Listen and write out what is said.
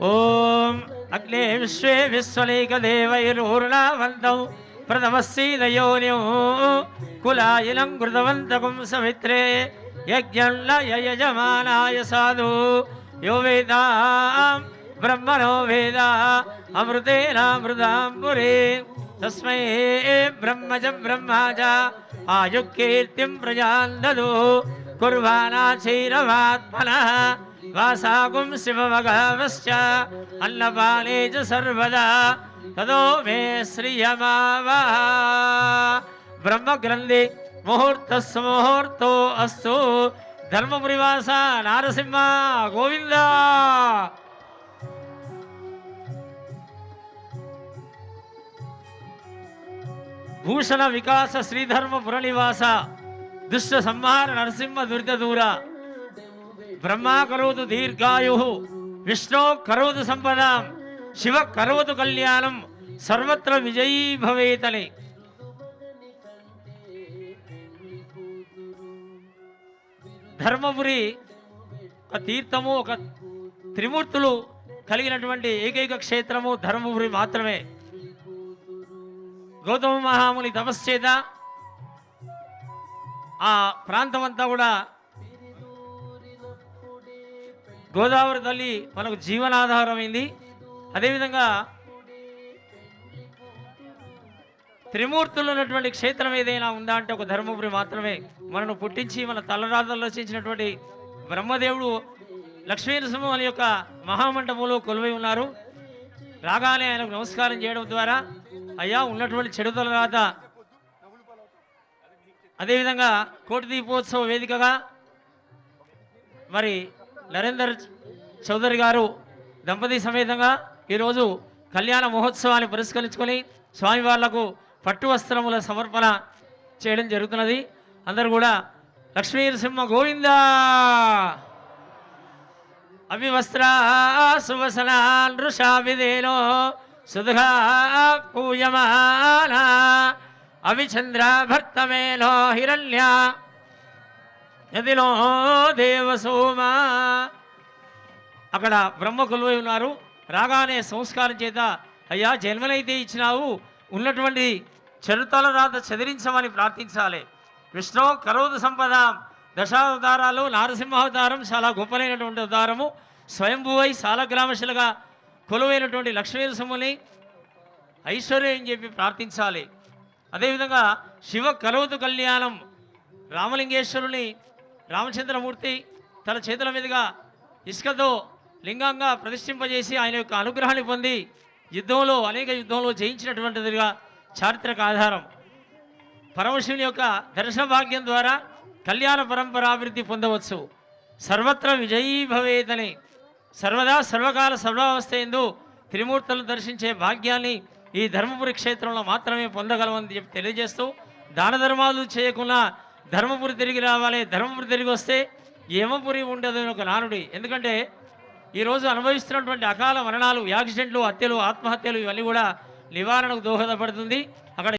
ఓం అగ్నే విశ్వే విశ్వలేకదేవైరూర్ణావంతం ప్రథమస్సీదయోన్యో కులాయిలం కృతవంతకం సమిత్రే యజ్ఞంలయ యజమానాయ సాధు. యో వేదా బ్రహ్మణో వేద అమృతేనామృతాంబురే. తస్మై బ్రహ్మజ బ్రహ్మాజ ఆయుకీర్తిం ప్రజాన్ దదు వాసాగుం శివమగవశ్చ అన్నపానే చ సర్వదా తదో మే శ్రియమావా బ్రహ్మగ్రంథి ముహూర్తస్ ముహూర్తో అస్తు ధర్మపురివాస నారసింహ గోవింద భూషణ వికాస శ్రీధర్మ పురనివాస దుష్ట సంహార నరసింహ దురిత దూర బ్రహ్మా కరోతు దీర్ఘాయు విష్ణు కరోతు సంపద శివ కరోతు కళ్యాణం సర్వత్ర విజయీ భవేతని ధర్మపురి ఒక తీర్థము ఒక త్రిమూర్తులు కలిగినటువంటి ఏకైక క్షేత్రము ధర్మపురి మాత్రమే. గౌతమ మహాముని తపశ్చేత ఆ ప్రాంతం అంతా కూడా గోదావరి తల్లి మనకు జీవనాధారమైంది. అదేవిధంగా త్రిమూర్తులు ఉన్నటువంటి క్షేత్రం ఏదైనా ఉందా అంటే ఒక ధర్మపురి మాత్రమే. మనను పుట్టించి మన తలరాతల్లో రచించినటువంటి బ్రహ్మదేవుడు లక్ష్మీనరసింహం అనే యొక్క మహామండపంలో కొలువై ఉన్నారు. రాగానే ఆయనకు నమస్కారం చేయడం ద్వారా అయ్యా ఉన్నటువంటి చెడు తలరాత అదేవిధంగా కోటి దీపోత్సవ వేదికగా మరి నరేందర్ చౌదరి గారు దంపతి సమేతంగా ఈరోజు కళ్యాణ మహోత్సవాన్ని పురస్కరించుకొని స్వామివార్లకు పట్టు వస్త్రముల సమర్పణ చేయడం జరుగుతున్నది. అందరూ కూడా లక్ష్మీ నరసింహ గోవింద! అవివస్త్రా సువసనా నృషా విదేనో సుధా పూయమానా అవిచంద్ర భర్తమేలో హిరణ్య నదిలో దేవసోమా. అక్కడ బ్రహ్మ కొలువై ఉన్నారు. రాగానే సంస్కారం చేత అయ్యా జన్మనైతే ఇచ్చినావు. ఉన్నటువంటి చరితల రాత చదిరించమని ప్రార్థించాలి. విష్ణు కరోదు సంపద. దశావతారాలు నారసింహావతారం చాలా గొప్పలైనటువంటి అవతారము. స్వయంభువై సాలగ్రామశిలగా కొలువైనటువంటి లక్ష్మీనరసింహుని ఐశ్వర్యం చెప్పి ప్రార్థించాలి. అదేవిధంగా శివ కలవతు కళ్యాణం రామలింగేశ్వరుని రామచంద్రమూర్తి తన చేతుల మీదుగా ఇసుకతో లింగంగా ప్రతిష్ఠింపజేసి ఆయన యొక్క అనుగ్రహాన్ని పొంది యుద్ధంలో అనేక యుద్ధంలో జయించినటువంటిదిగా చారిత్రక ఆధారం. పరమశివుని యొక్క దర్శన భాగ్యం ద్వారా కళ్యాణ పరంపరాభివృద్ధి పొందవచ్చు. సర్వత్ర విజయీ భవేదని సర్వదా సర్వకాల సర్వావస్థ ఎందు త్రిమూర్తులను దర్శించే భాగ్యాన్ని ఈ ధర్మపురి క్షేత్రంలో మాత్రమే పొందగలమని చెప్పి తెలియజేస్తూ దాన ధర్మాలు చేయకుండా ధర్మపురి తిరిగి రావాలి ధర్మపురి తిరిగి వస్తే యమపురి ఉండదు అని ఒక నానుడి. ఎందుకంటే ఈరోజు అనుభవిస్తున్నటువంటి అకాల మరణాలు యాక్సిడెంట్లు హత్యలు ఆత్మహత్యలు ఇవన్నీ కూడా నివారణకు దోహదపడుతుంది. అక్కడ